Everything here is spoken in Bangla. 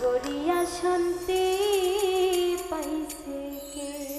করিয়া শান্তি পাইছে কে?